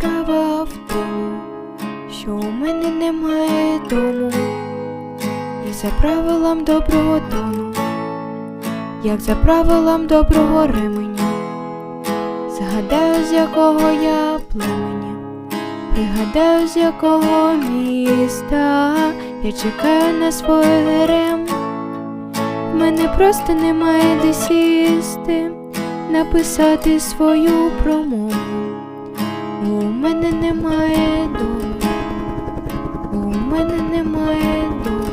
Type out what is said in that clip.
справа в тому, що у мене немає дому, і за правилам доброго тону, як за правилам доброго ременя, згадаю, з якого я племені, пригадаю, з якого міста я чекаю на своє герем. В мене просто немає де сісти, написати свою промову. Немає дому, у мене немає дому,